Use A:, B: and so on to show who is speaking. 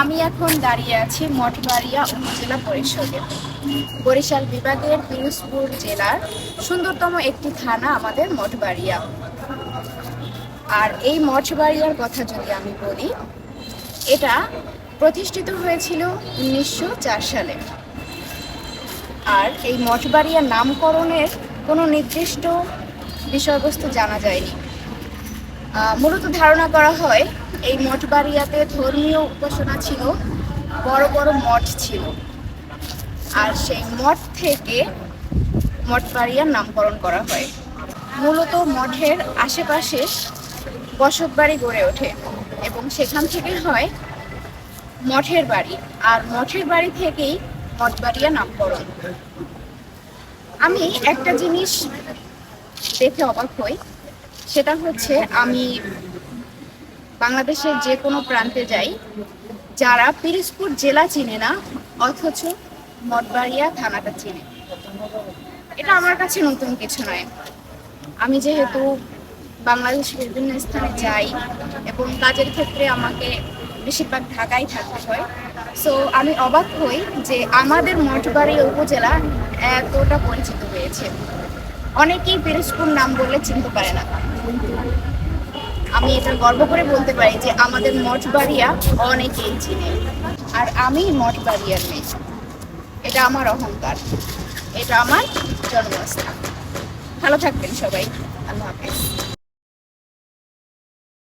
A: আমি এখন দাঁড়িয়ে আছি মঠবাড়িয়া উপজেলা পরিষদে। বরিশাল বিভাগের পিরোজপুর জেলার সুন্দরতম একটি থানা আমাদের মঠবাড়িয়া। আর এই মঠবাড়িয়ার কথা যদি আমি বলি, এটা প্রতিষ্ঠিত হয়েছিল উনিশশো চার সালে। আর এই মঠবাড়িয়ার নামকরণের কোনো নির্দিষ্ট বিষয়বস্তু জানা যায়নি। মূলত ধারণা করা হয় এই মঠবাড়িয়াতে ধর্মীয় উপাসনা ছিল, বড় বড় মঠ ছিল। আর সেই মঠ থেকে মঠবাড়িয়ার নামকরণ করা হয়। মূলত মঠের আশেপাশে বসত বাড়ি গড়ে ওঠে এবং সেখান থেকে হয় মঠের বাড়ি। আর মঠের বাড়ি থেকেই মঠবাড়িয়া নামকরণ। আমি একটা জিনিস দেখে অবাক হই সেটা হচ্ছে আমি বাংলাদেশের যে কোনো প্রান্তে যাই, যারা পিরিজপুর জেলা চিনে না, অথচ মঠবাড়িয়া থানাটা চিনে। এটা আমার কাছে নতুন কিছু নয়। আমি যেহেতু বাংলাদেশের বিভিন্ন স্থানে যাই এবং কাজের ক্ষেত্রে আমাকে বেশিরভাগ ঢাকায় থাকতে হয় সো আমি অবাক হই যে আমাদের মঠবাড়িয়া উপজেলা এতটা পরিচিত হয়েছে। অনেকেই পেরেস্কুর নাম বললে চিনতে পারে না। আমি এটা গর্ব করে বলতে পারি যে আমাদের মঠবাড়িয়া অনেকেই চিনে। আর আমি মঠবাড়িয়ার মেয়ে। এটা আমার অহংকার। এটা আমার জন্মস্থান। ভালো থাকবেন সবাই। আল্লাহ হাফেজ।